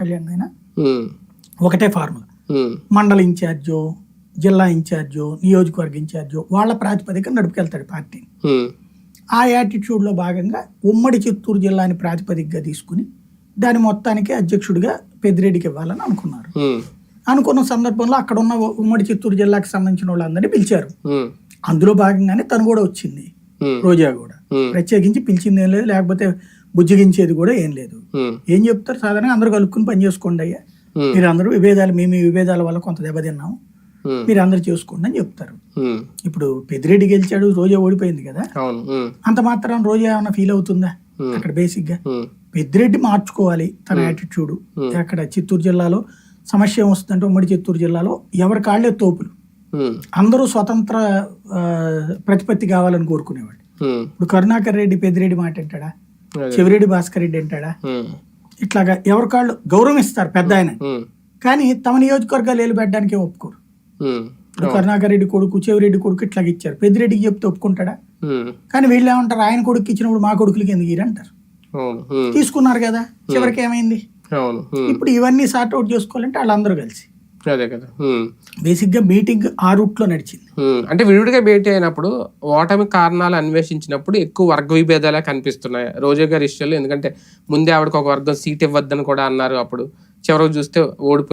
కళ్యాణ్ ఒకటే ఫార్ములా. మండల ఇన్ఛార్జో జిల్లా ఇన్ఛార్జో నియోజకవర్గ ఇన్ఛార్జో వాళ్ళ ప్రాతిపదిక నడుపుకెళ్తాడు పార్టీని ఆ యాటిట్యూడ్లో భాగంగా ఉమ్మడి చిత్తూరు జిల్లాని ప్రాతిపదికగా తీసుకుని దాని మొత్తానికి అధ్యక్షుడిగా పెద్దిరెడ్డికి ఇవ్వాలని అనుకున్నారు. అనుకున్న సందర్భంలో అక్కడ ఉన్న ఉమ్మడి చిత్తూరు జిల్లాకి సంబంధించిన వాళ్ళందరినీ పిలిచారు. అందులో భాగంగానే తను కూడా వచ్చింది. రోజా కూడా. ప్రత్యేకించి పిలిచింది ఏం లేదు. లేకపోతే బుజ్జగించేది కూడా ఏం లేదు. ఏం చెప్తారు? సాధారణంగా అందరూ కలుపుకుని పని చేసుకోండి అయ్యా. మీరు అందరూ విభేదాలు మీ మీ విభేదాల వల్ల కొంత దెబ్బతిన్నాం. మీరు అందరూ చేసుకోండి అని చెప్తారు. ఇప్పుడు పెద్దిరెడ్డి గెలిచాడు రోజా ఓడిపోయింది కదా. అంత మాత్రం రోజా ఏమైనా ఫీల్ అవుతుందా. అక్కడ బేసిక్గా. పెద్దిరెడ్డి మార్చుకోవాలి తన యాటిట్యూడ్. అక్కడ చిత్తూరు జిల్లాలో సమస్య ఏమొస్తుందంటే ఉమ్మడి చిత్తూరు జిల్లాలో ఎవరి కాళ్ళే తోపులు. అందరూ స్వతంత్ర ప్రతిపత్తి కావాలని కోరుకునేవాడు ఇప్పుడు కరుణాకర్ రెడ్డి పెద్దిరెడ్డి మాట. చెవిరెడ్డి భాస్కర్ రెడ్డి అంటాడా? ఇట్లాగా ఎవరి కాళ్ళు గౌరవిస్తారు పెద్ద ఆయన. కానీ తమ నియోజకవర్గాలు ఏలు పెట్టడానికి ఒప్పుకోరు కరుణాకర్ రెడ్డి కొడుకు చెవిరెడ్డి కొడుకు ఇట్లాగ ఇచ్చారు. పెద్దిరెడ్డికి చెప్తే ఒప్పుకుంటాడా? కానీ వీళ్ళు ఏమంటారు? ఆయన కొడుకు ఇచ్చినప్పుడు మా కొడుకులకి ఎందుకు అంటారు తీసుకున్నారు కదా? చివరికి ఏమైంది? ఇప్పుడు ఇవన్నీ సార్ట్ అవుట్ చేసుకోవాలంటే వాళ్ళందరూ కలిసి. అదే కదా. ఉమ్, బేసిక్గా మీటింగ్ ఆ రూట్లో నడిచింది అంటే విడివిడిగా భేటీ అయినప్పుడు ఓటమి కారణాలు అన్వేషించినప్పుడు ఎక్కువ వర్గ విభేదాలే కనిపిస్తున్నాయి. రోజా గారి ఇష్యూలో ఎందుకంటే ముందే ఆవిడకి ఒక వర్గం సీట్ ఇవ్వద్దని కూడా అన్నారు అప్పుడు. చివరికి చూస్తే ఓడిపోయి